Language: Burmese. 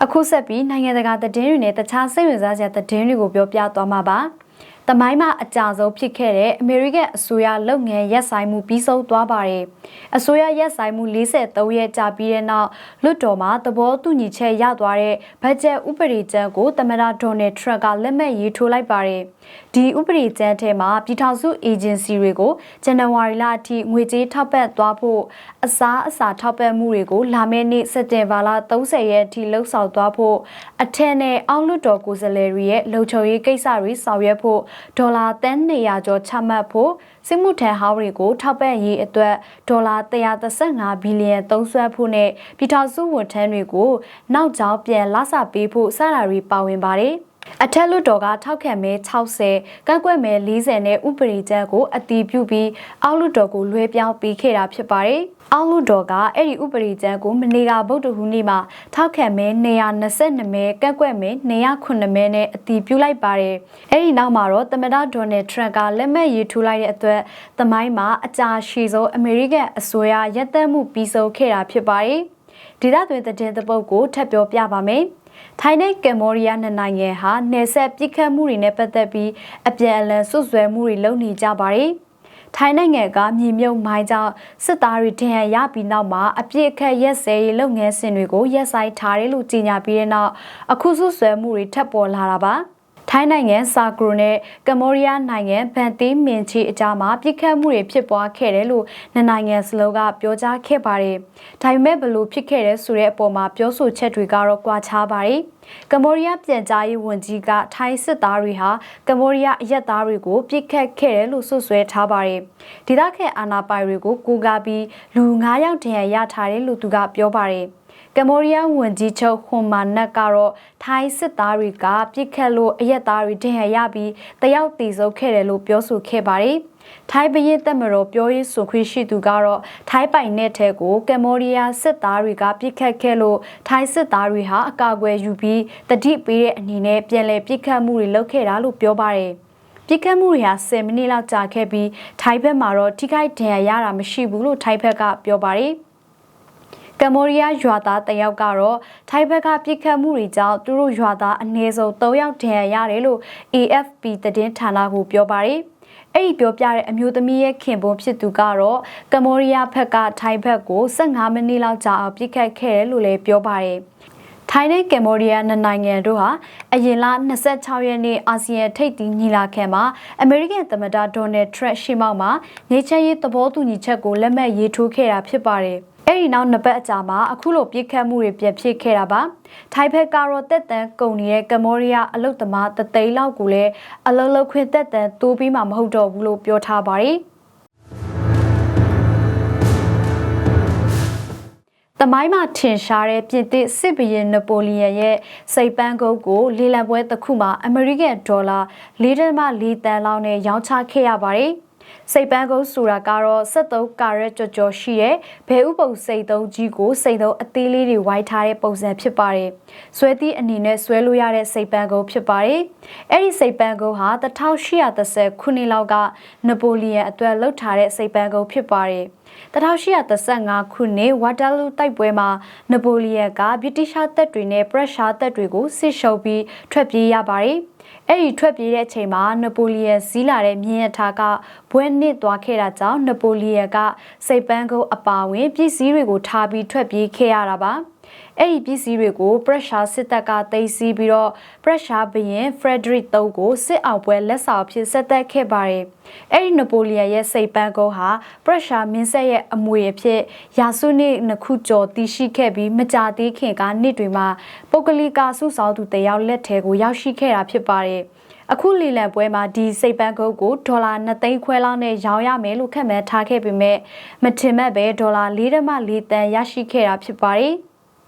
အခုဆက်ပြီးနိုင်ငံတကာသတင်းတွေနဲ့တခြားစိတ်ဝင်စားစရာသတင်းတွေကိုပြောပြသွားမှာပါ။တမိုင်းမှာအကြဆုံးဖြစ်ခဲ့တဲ့အမေရိကန်အစိုးရလုပ်ငန်းရပ်ဆိုင်မှုပြီးဆုံးသွားပါတယ်။အစိုးရရပ်ဆိုင်မှု43ရက်ကြာပြီးတဲ့နောက်လွှတ်တော်မှာသဘောတူညီချက်ရသွားတဲ့ဘတ်ဂျက်ဥပဒေကြမ်းကိုသမ္မတဒေါ်နယ်ထရန့်ကလက်မှတ်ရေးထိုးလိုက်ပါတယ်။ဒီဥပဒေကြမ်းထဲမှာပြည်ထောင်စုအေဂျင်စီတွေကိုဇန်နဝါရီလအထိငွေကြေးထောက်ပံ့သွားဖို့အစားအစာထောက်ပံ့မှုတွေကိုလာမယ့်နှစ်စက်တင်ဘာလ30ရက်အထိလှုပ်ဆောင်သွားဖို့အထက်နဲ့အောက်လွှတ်တော်ကိုယ်စားလှယ်တွေရဲ့လုံခြုံရေးကိစ္စတွေဆောင်ရွက်ဖို့ဒေါ်လာတန်း200ကျော်ချမှတ်ဖို့စစ်မှုထမ်းဟောင်းတွေကိုထောက်ပံ့ရေးအတွက်ဒေါ်လာ135ဘီလီယံသုံးစွဲဖို့နဲ့ပြည်ထောင်စုဝန်ထမ်းတွေကိုနောက်ကျောင်းပြန်လဆပေးဖို့စတာတွေပါဝင်ပါတယ် အထက်လွှတ်တော်ကထောက်ခံမဲ60ကန့်ကွက်မဲ40နဲ့ဥပဒေကြမ်းကိုအတည်ပြုပြီးအောက်လွှတ်တော်ကိုလွှဲပြောင်းပေးခဲ့တာဖြစ်ပါတယ်။အောက်လွှတ်တော်ကအဲ့ဒီဥပဒေကြမ်းကိုမနေ့ကဗုဒ္ဓဟူးနေ့မှာထောက်ခံမဲ222မဲကန့်ကွက်မဲ209မဲနဲ့အတည်ပြုလိုက်ပါတယ်။အဲ့ဒီနောက်မှာတော့သမ္မတဒေါ်နယ်ထရန့်ကလက်မှတ်ရေးထိုးလိုက်တဲ့အတွက်သမိုင်းမှာအကြာရှည်ဆုံးအမေရိကန်အစိုးရရပ်တန့်မှုပြီးဆုံးခဲ့တာဖြစ်ပါတယ်။ဒေသတွင်သတင်းသပုတ်ကိုထပ်ပြောပြပါမယ်။ ထိုင်းနဲ့ကမ်ဘောဒီးယားနှစ်နိုင်ငံဟာနယ်စပ်ပြစ်ခတ်မှုတွေနဲ့ပတ်သက်ပြီးအပြန်အလှန်ဆွဆွဲမှုတွေလုပ်နေကြပါတယ်။ထိုင်းနိုင်ငံကမြေမြုပ်မိုင်းကြောင့်စစ်သားတွေထင်ရရပြီးနောက်မှာအပြစ်အခက်ရက်စဲရေးလုပ်ငန်းစဉ်တွေကိုရက်ဆိုင်ထားတယ်လို့ကြေညာပြီးတဲ့နောက်အခုဆွဆွဲမှုတွေထပ်ပေါ်လာတာပါ။ ထိုင်းနိုင်ငံစာကရိုနဲ့ကမ္ဘောဒီးယားနိုင်ငံဗန်တီးမင်ချီအကြားမှာပြစ်ခတ်မှုတွေဖြစ်ပွားခဲ့တယ်လို့နှစ်နိုင်ငံစလုံးကပြောကြားခဲ့ပါတယ်။ဒါပေမဲ့ဘလို့ဖြစ်ခဲ့တဲ့ဆိုတဲ့အပေါ်မှာပြောဆိုချက်တွေကတော့ကွာခြားပါတယ်။ကမ္ဘောဒီးယားပြန်ကြားရေးဝန်ကြီးကထိုင်းစစ်သားတွေဟာကမ္ဘောဒီးယားအရက်သားတွေကိုပြစ်ခတ်ခဲ့တယ်လို့ဆွဆွဲထားပါတယ်။ဒေသခံအာဏာပိုင်တွေကိုကိုးကားပြီးလူ9ယောက်ထံရထားတယ်လို့သူကပြောပါတယ်။ ကမ္ဘောဒီးယားဝန်ကြီးချုပ်ဟွန်မာနက်ကတော့ထိုင်းစစ်သားတွေကပြစ်ခတ်လို့အရက်သားတွေတင်ရရပြီးတယောက်တည်ဆုပ်ခဲ့တယ်လို့ပြောဆိုခဲ့ပါတယ်။ထိုင်းဘရင်တက်မတော်ပြောရေးဆိုခွင့်ရှိသူကတော့ထိုင်းပိုင်နယ်ထဲကိုကမ္ဘောဒီးယားစစ်သားတွေကပြစ်ခတ်ခဲ့လို့ထိုင်းစစ်သားတွေဟာအကာအကွယ်ယူပြီးတတိပေးတဲ့အနေနဲ့ပြန်လည်ပြစ်ခတ်မှုတွေလုပ်ခဲ့တာလို့ပြောပါတယ်။ပြစ်ခတ်မှုတွေဟာ10မိနစ်လောက်ကြာခဲ့ပြီးထိုင်းဘက်မှာတော့ထိခိုက်ဒဏ်ရာရတာမရှိဘူးလို့ထိုင်းဘက်ကပြောပါတယ်။ ကမ္ဘောဒီးယားရွာသားတယောက်ကတော့ထိုင်းဘက်ကပြစ်ခတ်မှုတွေကြောင့်သူတို့ရွာသားအနည်းဆုံး3ယောက်ဒဏ်ရာရတယ်လို့ AFP သတင်းဌာနကိုပြောပါတယ်။အဲ့ဒီပြောပြတဲ့အမျိုးသမီးရဲ့ခင်ပွန်းဖြစ်သူကတော့ကမ္ဘောဒီးယားဘက်ကထိုင်းဘက်ကို15မိနစ်လောက်ကြာအောင်ပြစ်ခတ်ခဲ့တယ်လို့လည်းပြောပါတယ်။ထိုင်းနဲ့ကမ္ဘောဒီးယားနှစ်နိုင်ငံတို့ဟာအရင်လ26ရက်နေ့အာဆီယံထိပ်သီးညီလာခံမှာအမေရိကန်သမ္မတဒေါ်နယ်ထရန့်ရှီမောက်မှာနေချမ်းရေးသဘောတူညီချက်ကိုလက်မှတ်ရေးထိုးခဲ့တာဖြစ်ပါတယ်။ အဲ့ဒီနောက်နှစ်ပတ်အကြာမှာအခုလိုပြစ်ခတ်မှုတွေပြန်ဖြစ်ခဲ့တာပါထိုင်းဘက်ကတော့တက်တန်ကုန်နေတဲ့ကမ္ဘောဒီးယားအလုတ်သမားတသိန်းလောက်ကိုလည်းအလုတ်လုတ်ခွင့်တက်တန်တိုးပြီးမှမဟုတ်တော့ဘူးလို့ပြောထားပါတယ်တမိုင်းမှာထင်ရှားတဲ့ပြင်သစ်စစ်ဘရင်နပိုလီယံရဲ့စိတ်ပန်းကုန်းကိုလေလံပွဲတစ်ခုမှာအမေရိကန်ဒေါ်လာ4.4တန်လောက်နဲ့ရောင်းချခဲ့ရပါတယ်။ စိတ်ပန်းကုန်းဆိုတာကတော့73ကာရက်ကြော်ကြော်ရှိတဲ့ဘဲဥပုံစိတ်သုံးကြီးကိုစိတ်သုံးအသေးလေးတွေဝိုင်းထားတဲ့ပုံစံဖြစ်ပါတယ်။ဆွဲသည့်အနေနဲ့ဆွဲလို့ရတဲ့စိတ်ပန်းကုန်းဖြစ်ပါတယ်။အဲ့ဒီစိတ်ပန်းကုန်းဟာ1830ခုနှစ်လောက်ကနပိုလီယံအတွက်လှုပ်ထားတဲ့စိတ်ပန်းကုန်းဖြစ်ပါတယ်။ 1835ခုနှစ်ဝါတာလူတိုက်ပွဲမှာနပိုလီယံကဗြိတိရှတပ်တွေနဲ့ပရက်ရှားတပ်တွေကိုစစ်ရှုံးပြီးထွက်ပြေးရပါတယ်။အဲ့ဒီထွက်ပြေးတဲ့အချိန်မှာနပိုလီယံစီးလာတဲ့မြင်းရထားကဘွဲနစ်သွားခဲ့တာကြောင့်နပိုလီယံကစိတ်ပန်းကုန်းအပါဝင်ပစ္စည်းတွေကိုထားပြီးထွက်ပြေးခဲ့ရတာပါ အဲ့ဒီပစ္စည်းတွေကိုပရက်ရှာစစ်တပ်ကသိမ်းဆည်းပြီးတော့ပရက်ရှာဘရင်ဖရက်ဒရစ် III ကိုစစ်အောင်ပွဲလက်ဆောင်ဖြစ်ဆက်သက်ခဲ့ပါတယ်။အဲ့ဒီနပိုလီယံရဲ့စိတ်ပန်းကုန်းဟာပရက်ရှာမင်းဆက်ရဲ့အမွေအဖြစ်ရာစုနှစ်နှစ်ခုကျော်တည်ရှိခဲ့ပြီးမကြာသေးခင်ကနှစ်တွေမှာပုဂ္ဂလိကစုဆောင်သူတယောက်လက်ထဲကိုရောက်ရှိခဲ့တာဖြစ်ပါတယ်။အခုလီလံပွဲမှာဒီစိတ်ပန်းကုတ်ကိုဒေါ်လာ2သိန်းခွဲလောက်နဲ့ရောင်းရမယ်လို့ခန့်မှန်းထားခဲ့ပေမဲ့မထင်မဲ့ပဲဒေါ်လာ4.4တန်ရရှိခဲ့တာဖြစ်ပါတယ်။